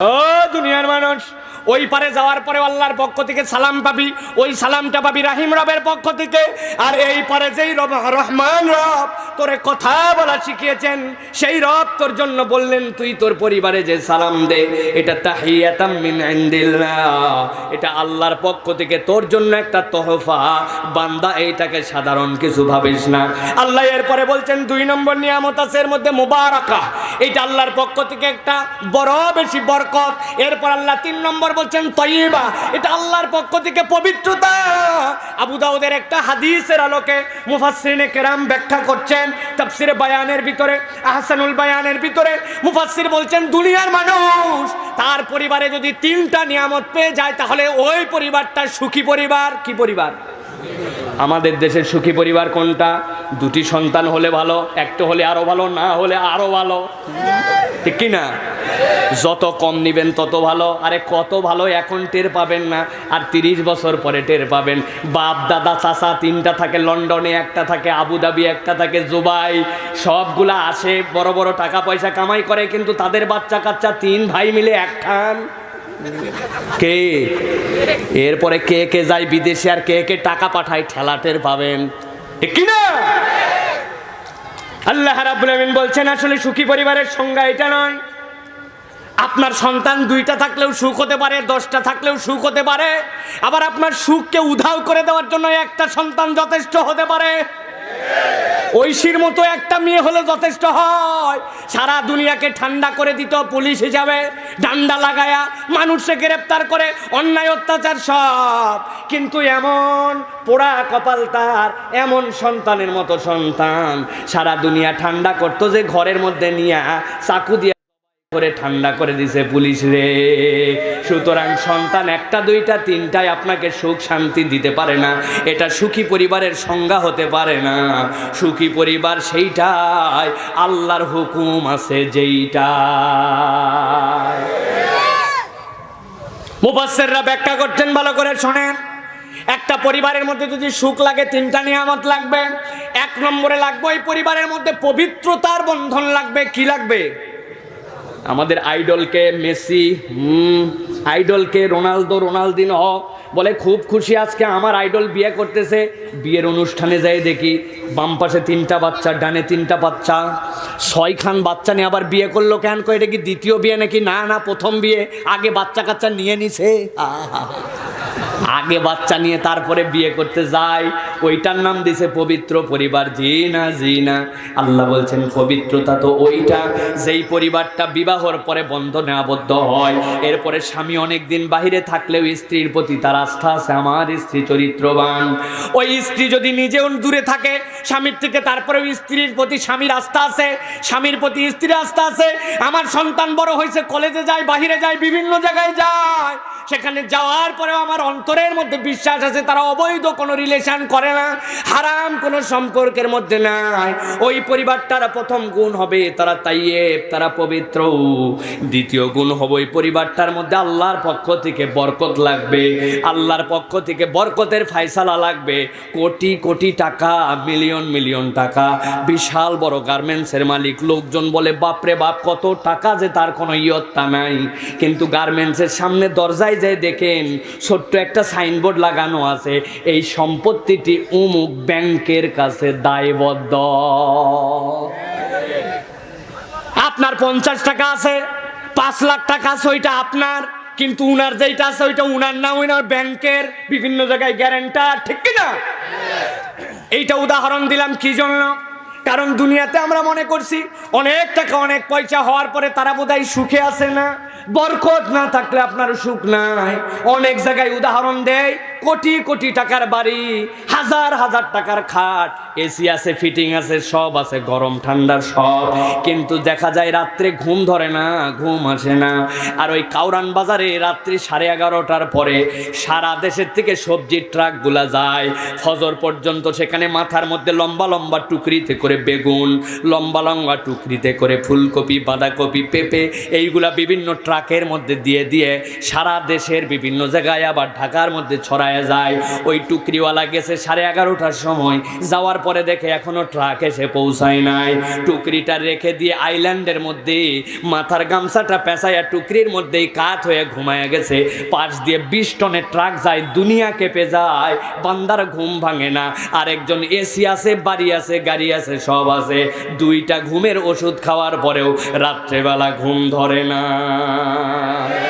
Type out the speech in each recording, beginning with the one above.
ও দুনিয়ার মানুষ, ওই পারে যাওয়ার পরে আল্লাহর পক্ষ থেকে সালাম পাবি, ওই সালামটা পাবি রাহিম রবের পক্ষ থেকে। আর এই পারে যেই রব, রহমান রব, তোরে কথা বলা শিখিয়েছেন, সেই রব তোর জন্য বললেন, তুই তোর পরিবারে যে সালাম দে, এটা তাহিয়াতাম মিন এটা আল্লাহর পক্ষ থেকে তোর জন্য একটা তোহফা। বান্দা এইটাকে সাধারণ কিছু ভাবিস না। আল্লাহ এরপরে বলছেন, দুই নম্বর নিয়ামত আছে এর মধ্যে মুবারাকা। এটা আল্লাহর পক্ষ থেকে একটা বড় বেশি বরকত। এরপর আল্লাহ তিন নম্বর বলছেন তৈবা এটা আল্লাহর পক্ষ থেকে পবিত্রতা। আবু দাউদের একটা হাদিসের আলোকে মুফাসসিরিনে কেরাম ব্যাখ্যা করছেন, তাফসিরে বায়ানের ভিতরে, আহসানুল বায়ানের ভিতরে। মুফাসসির বলছেন, দুনিয়ার মানুষ, তার পরিবারে যদি তিনটা নিয়ামত পেয়ে যায়, তাহলে ওই পরিবারটা সুখী পরিবার। কি পরিবার? আমাদের দেশের সুখী পরিবার কোনটা? দুটি সন্তান হলে ভালো, একটা হলে আরও ভালো, না হলে আরও ভালো। ঠিক কি না যত কম নেবেন তত ভালো। আরে কত ভালো এখন টের পাবেন না, আর তিরিশ বছর পরে টের পাবেন। বাপ, দাদা, চাচা তিনটা থাকে, লন্ডনে একটা থাকে আবুধাবি একটা থাকে, জুবাই, সবগুলা আসে, বড় বড় টাকা পয়সা কামাই করে, কিন্তু তাদের বাচ্চা কাচ্চা তিন ভাই মিলে একখান কে? এরপরে কে কে যায় বিদেশে আর কে কে টাকা পাঠায় ঠেলাটের পাবেন। ঠিক কি না? আল্লাহ রাব্বুল আমিন বলছেন, আসলে সুখী পরিবারের সংজ্ঞা এটা নয় আপনার সন্তান দুইটা থাকলেও সুখ হতে পারে, দশটা থাকলেও সুখ হতে পারে। আবার আপনার সুখকে উধাও করে দেওয়ার জন্য একটা সন্তান যথেষ্ট হতে পারে। ঐশীর মতো একটা মেয়ে হলে যথেষ্ট হয়। সারা দুনিয়াকে ঠান্ডা করে দিত পুলিশ হিসাবে, ডান্ডা লাগায়া মানুষকে গ্রেপ্তার করে, অন্যায় অত্যাচার সব। কিন্তু এমন পোড়া কপাল তার, এমন সন্তানের মতো সন্তান। সারা দুনিয়া ঠান্ডা করতো যে ঘরের মধ্যে নিয়ে চাকু দিয়ে করে ঠান্ডা করে দিছে পুলিশ রে। সুতরাং সন্তান একটা, দুইটা, তিনটায় আপনাকে সুখ শান্তি দিতে পারে না। এটা সুখী পরিবারের সংজ্ঞা হতে পারে না। সুখী পরিবার সেইটাই, আল্লাহর হুকুম আছে যেইটা মুফাসসিররা ব্যাখ্যা করছেন, ভালো করে শোনেন। একটা পরিবারের মধ্যে যদি সুখ লাগে, তিনটা নিয়ামত লাগবে। এক নম্বরে লাগবে, ওই পরিবারের মধ্যে পবিত্রতার বন্ধন লাগবে। কি লাগবে? আমাদের আইডলকে মেসি, হুম, আইডলকে রোনালদো রোনালদিন হ বলে খুব খুশি আজকে আমার আইডল বিয়ে করতেছে। বিয়ের অনুষ্ঠানে যাই দেখি, বাম পাশে তিনটা বাচ্চা, ডানে তিনটা বাচ্চা। ছয়খান বাচ্চা নিয়ে আবার বিয়ে করল কেন? কো এটা কি দ্বিতীয় বিয়ে নাকি? না না, প্রথম বিয়ে। আগে বাচ্চা কাচ্চা নিয়ে নিছে। আহা। আগে বাচ্চা নিয়ে তারপরে বিয়ে করতে যায় ওইটার নাম দিছে পবিত্র পরিবার। জি না জি না আল্লাহ বলছেন, পবিত্রতা তো ওইটা। যেই পরিবারটা বিবাহর পরে বন্ধনে আবদ্ধ হয়, এরপরে স্বামী অনেক দিন বাহিরে থাকলেও স্ত্রীর প্রতি তার আস্থা আছে। আমার স্ত্রী চরিত্রবান। ওই স্ত্রী যদি নিজেও দূরে থাকে, স্বামীর থেকে তারপরেও স্ত্রীর প্রতি স্বামীর আস্থা আছে, স্বামীর প্রতি স্ত্রীর আস্থা আছে। আমার সন্তান বড় হয়েছে, কলেজে যায়, বাহিরে যায়, বিভিন্ন জায়গায় যায়। সেখানে যাওয়ার পরেও আমার অন্তরের মধ্যে বিশ্বাস আছে, তারা অবৈধ কোনো রিলেশন করে না, হারাম কোনো সম্পর্কের মধ্যে নাই। ওই পরিবারটার প্রথম গুণ হবে তারা তাইয়েব, তারা পবিত্র। দ্বিতীয় গুণ হবে ওই পরিবারটার মধ্যে আল্লাহর পক্ষ থেকে বরকত লাগবে। আল্লাহর পক্ষ থেকে বরকতের ফায়সালা লাগবে। কোটি কোটি টাকা, মিলিয়ন মিলিয়ন টাকা। বিশাল বড় গার্মেন্টসের মালিক। লোকজন বলে, বাপরে বাপ, কত টাকা যে তার কোনো ইয়ত্তা নাই। কিন্তু গার্মেন্টসের সামনে দরজায় যায় দেখেন, ছোট্ট একটা সাইনবোর্ড লাগানো আছে, এই সম্পত্তিটি উমুক ব্যাংকের কাছে দায়বদ্ধ। আপনার পঞ্চাশ টাকা আছে, পাঁচ লাখ টাকা আছে, ওইটা আপনার, কিন্তু উনার যেইটা আছে, ওইটা উনার না উনার ব্যাংকের বিভিন্ন জায়গায় গ্যারেন্টার ঠিক কি না এইটা উদাহরণ দিলাম কি জন্য? কারণ দুনিয়াতে আমরা মনে করছি, অনেক টাকা, অনেক পয়সা হওয়ার পরে তারা বোধহয় সুখে আছে না? বরকত না থাকলে আপনার সুখ নাই। অনেক জায়গায় উদাহরণ দেয়, কোটি কোটি টাকার বাড়ি, হাজার হাজার টাকার খাট, এসি আছে, ফিটিং আছে, সব আছে, গরম, ঠান্ডার সব। কিন্তু দেখা যায় রাত্রে ঘুম ধরে না, ঘুম আসে না। আর ওই কাউরান বাজারে রাত্রি সাড়ে এগারোটার পরে সারা দেশের থেকে সবজির ট্রাকগুলা যায়। ফজর পর্যন্ত সেখানে মাথার মধ্যে লম্বা লম্বা টুকরিতে করে বেগুন, লম্বা লম্বা টুকরিতে করে ফুলকপি, বাঁধাকপি, পেঁপে, এইগুলা বিভিন্ন ট্রাক ট্রাকের মধ্যে দিয়ে দিয়ে সারা দেশের বিভিন্ন জায়গায় আবার ঢাকার মধ্যে ছড়ায় যায়। ওই টুকরিওয়ালা গেছে সাড়ে এগারোটার সময়। যাওয়ার পরে দেখে এখনও ট্রাক এসে পৌঁছায় নাই। টুকরিটা রেখে দিয়ে আইল্যান্ডের মধ্যে মাথার গামছাটা পেঁচাইয়া টুকরির মধ্যেই কাত হয়ে ঘুমায় গেছে। পাশ দিয়ে বিশ টনের ট্রাক যায়, দুনিয়া কেঁপে যায়, বান্দার ঘুম ভাঙে না। আরেকজন এসি আছে, বাড়ি আছে, গাড়ি আছে, সব আছে। দুইটা ঘুমের ওষুধ খাওয়ার পরেও রাত্রেবেলা ঘুম ধরে না। Ah.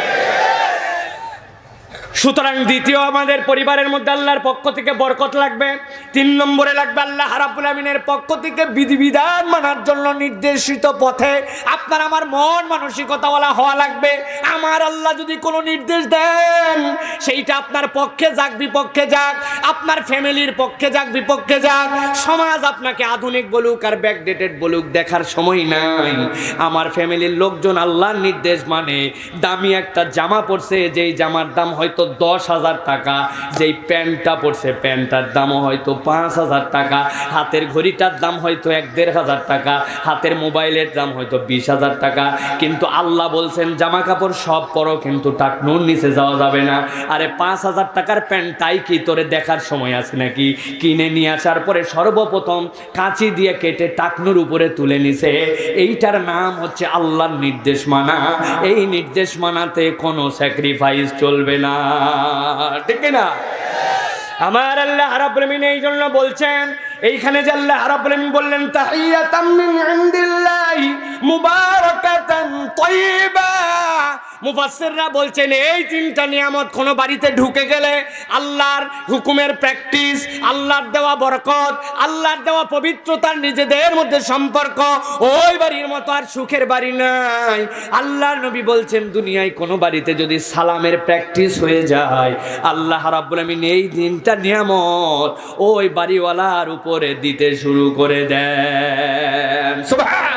সুতরাং দ্বিতীয়, আমাদের পরিবারের মধ্যে আল্লাহর পক্ষ থেকে বরকত লাগবে। তিন নম্বরে লাগবে আল্লাহ রাব্বুল আমিনের পক্ষ থেকে বিধিবিধান মানার জন্য নির্দেশিত পথে আপনার আমার মন মানসিকতাওয়ালা হওয়া লাগবে। আমার আল্লাহ যদি কোনো নির্দেশ দেন, সেইটা আপনার পক্ষে যাক, বিপক্ষে যাক, আপনার ফ্যামিলির পক্ষে যাক, বিপক্ষে যাক, সমাজ আপনাকে আধুনিক বলুক আর ব্যাকডেটেড বলুক, দেখার সময় নাই। আমার ফ্যামিলির লোকজন আল্লাহর নির্দেশ মানে দামি একটা জামা পরছে, যেই জামার দাম হয়তো দশ হাজার টাকা। যেই প্যান্টটা পরছে, প্যান্টটার দামও হয়তো পাঁচ হাজার টাকা, হাতের ঘড়িটার দাম হয়তো এক দেড় হাজার টাকা, হাতের মোবাইলের দাম হয়তো বিশ হাজার টাকা। কিন্তু আল্লাহ বলছেন জামা কাপড় সব পরও কিন্তু টাকনুর নিচে যাওয়া যাবে না। আরে পাঁচ হাজার টাকার প্যান্টটাই কি তোরে দেখার সময় আছে নাকি? কিনে নিয়ে আসার পরে সর্বপ্রথম কাঁচি দিয়ে কেটে টাকনুর উপরে তুলে নিছে। এইটার নাম হচ্ছে আল্লাহর নির্দেশ মানা। এই নির্দেশ মানাতে কোনো স্যাক্রিফাইস চলবে না। ঠিক না আমার আল্লাহ রাব্বুল আমিন এই জন্য বলছেন, এইখানে যে আল্লাহ রাব্বুল বললেন, তাহিয়াতাম মিন ইনদিল্লাহি মুবারাকাতান তাইয়্যিবা মুফাসসিররা বলছেন, এই তিনটা নিয়ামত কোনো বাড়িতে ঢুকে গেলে আল্লাহর হুকুমের প্র্যাকটিস, আল্লাহর দেওয়া বরকত, আল্লাহর দেওয়া পবিত্রতার নিজেদের মধ্যে সম্পর্ক, ওই বাড়ির মতো আর সুখের বাড়ি নাই। আল্লাহর নবী বলছেন, দুনিয়ায় কোনো বাড়িতে যদি সালামের প্র্যাকটিস হয়ে যায়, আল্লাহ রাব্বুল আমিন এই দিনটা নিয়ামত ওই বাড়িওয়ালার উপরে দিতে শুরু করে দেন। সুবহান